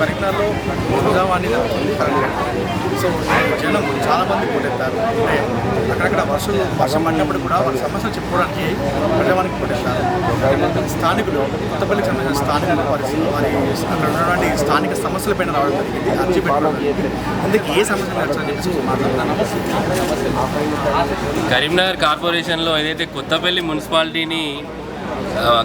మీ- ఈరోజు జరుగుతుంది. సో జనం చాలామంది పోటెత్తారు అంటే అక్కడక్కడ వర్షాలు వర్షం పడినప్పుడు కూడా వాళ్ళ సమస్యలు చెప్పుకోవడానికి ప్రజావానికి పోటెత్తారు స్థానికులు కొత్తపల్లికి సంబంధించిన స్థానికులు వారి వారి అక్కడ ఉన్నటువంటి స్థానిక సమస్యలపైన రావడం జరిగింది. అర్జీ పెట్టడం అందుకే ఏ సమస్య నచ్చని మాట్లాడుతున్నాను కరీంనగర్ కార్పొరేషన్లో ఏదైతే కొత్తపల్లి మున్సిపాలిటీని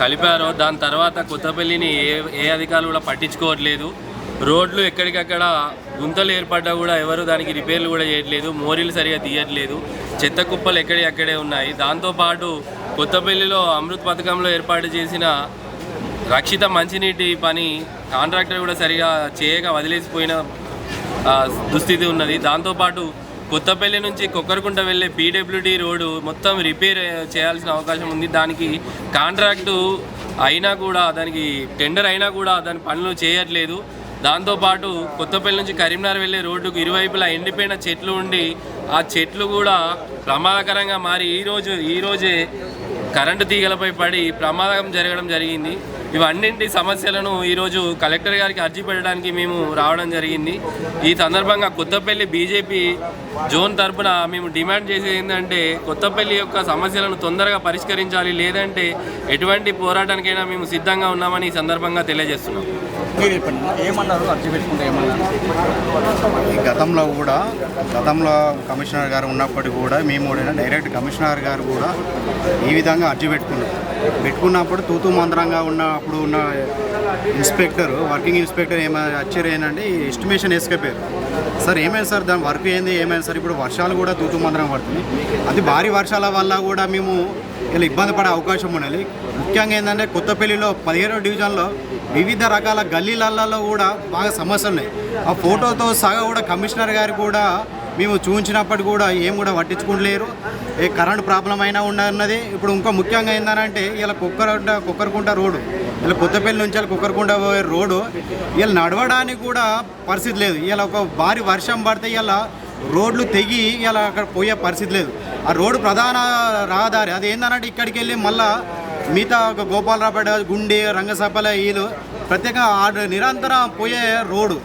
కలిపారో దాని తర్వాత కొత్తపల్లిని ఏ ఏ అధికారులు కూడా పట్టించుకోవట్లేదు. రోడ్లు ఎక్కడికక్కడ గుంతలు ఏర్పడ్డా కూడా ఎవరు దానికి రిపేర్లు కూడా చేయట్లేదు మోరీలు సరిగా తీయట్లేదు చెత్త కుప్పలు ఎక్కడికక్కడే ఉన్నాయి. దాంతోపాటు కొత్తపల్లిలో అమృత్ పథకంలో ఏర్పాటు చేసిన రక్షిత మంచినీటి పని కాంట్రాక్టర్ కూడా సరిగా చేయక వదిలేసిపోయిన దుస్థితి ఉన్నది. దాంతోపాటు కొత్తపల్లి నుంచి కొక్కరకుంట వెళ్ళే పీడబ్ల్యూడి రోడ్డు మొత్తం రిపేర్ చేయాల్సిన అవకాశం ఉంది. దానికి కాంట్రాక్టు అయినా కూడా దానికి టెండర్ అయినా కూడా దాని పనులు చేయట్లేదు. దాంతోపాటు కొత్తపల్లి నుంచి కరీంనగర్ వెళ్ళే రోడ్డుకు ఇరువైపులా ఎండిపోయిన చెట్లు ఉండి ఆ చెట్లు కూడా ప్రమాదకరంగా మారి ఈరోజు ఈరోజే కరెంటు తీగలపై పడి ప్రమాదం జరగడం జరిగింది. ఇవన్నింటి సమస్యలను ఈరోజు కలెక్టర్ గారికి అర్జీ పెట్టడానికి మేము రావడం జరిగింది. ఈ సందర్భంగా కొత్తపల్లి బీజేపీ జోన్ తరపున మేము డిమాండ్ చేసేది ఏంటంటే కొత్తపల్లి యొక్క సమస్యలను తొందరగా పరిష్కరించాలి లేదంటే ఎటువంటి పోరాటానికైనా మేము సిద్ధంగా ఉన్నామని ఈ సందర్భంగా తెలియజేస్తున్నాం. ఏమన్నారు? అర్జీ పెట్టుకుంటే గతంలో కూడా గతంలో కమిషనర్ గారు ఉన్నప్పటికీ కూడా మేము కూడా డైరెక్ట్ కమిషనర్ గారు కూడా ఈ విధంగా అర్జీ పెట్టుకున్నాం. పెట్టుకున్నప్పుడు తూతూ మంత్రంగా ఉన్న అప్పుడు ఉన్న ఇన్స్పెక్టర్ వర్కింగ్ ఇన్స్పెక్టర్ ఏమైనా వచ్చారు ఏంటంటే ఎస్టిమేషన్ వేసుకపోయారు సార్ ఏమైంది సార్? దాని వర్క్ ఏంది? ఏమైంది సార్? ఇప్పుడు వర్షాలు కూడా తూతు మంత్రం పడుతుంది. అది భారీ వర్షాల వల్ల కూడా మేము ఇలా ఇబ్బంది పడే అవకాశం ఉండాలి ముఖ్యంగా ఏంటంటే కొత్తపల్లిలో పదిహేడో డివిజన్లో వివిధ రకాల గల్లీలలో కూడా బాగా సమస్యలు ఉన్నాయి ఆ ఫోటోతో సగ కూడా కమిషనర్ గారు కూడా మేము చూపించినప్పటి కూడా ఏం కూడా పట్టించుకోలేరు. ఏ కరెంట్ ప్రాబ్లం అయినా ఉన్నది. ఇప్పుడు ఇంకా ముఖ్యంగా ఏంటంటే ఇలా కుక్కర కుక్కరకుంట రోడ్డు. ఇలా కొత్తపల్లి నుంచి ఇలా కుక్కరకుంట పోయే రోడ్డు ఇలా నడవడానికి కూడా పరిస్థితి లేదు. ఇలా ఒక భారీ వర్షం పడితే ఇలా రోడ్లు తెగి ఇలా అక్కడ పోయే పరిస్థితి లేదు. ఆ రోడ్డు ప్రధాన రహదారి అది ఏంటంటే ఇక్కడికి వెళ్ళి మళ్ళా మిగతా ఒక గోపాలరాపేట గుండి రంగసభల వీళ్ళు ప్రత్యేకంగా ఆ నిరంతరం పోయే రోడ్డు.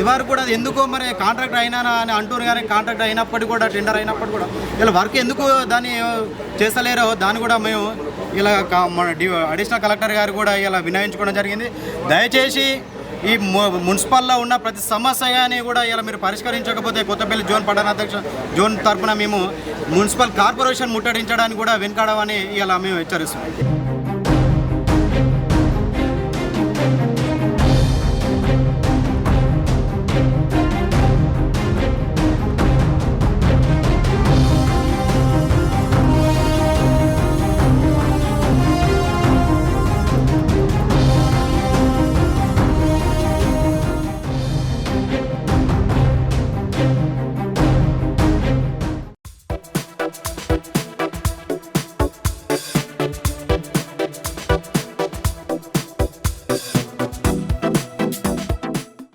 ఇవారు కూడా ఎందుకో మరి కాంట్రాక్ట్ అయినా అని అంటూరు కానీ కాంట్రాక్ట్ అయినప్పటికీ కూడా టెండర్ అయినప్పటికీ కూడా. ఇలా వర్క్ ఎందుకు దాన్ని చేస్తలేరో దాన్ని కూడా మేము ఇలా మన అడిషనల్ కలెక్టర్ గారు కూడా ఇలా వినయించుకోవడం జరిగింది. దయచేసి ఈ మున్సిపల్లో ఉన్న ప్రతి సమస్యని కూడా ఇలా మీరు పరిష్కరించకపోతే కొత్తపల్లి జోన్ పట్టణాధ్యక్ష జోన్ తరఫున మేము మున్సిపల్ కార్పొరేషన్ ముట్టడించడానికి కూడా వెనుకడమని ఇలా మేము హెచ్చరిస్తున్నాం.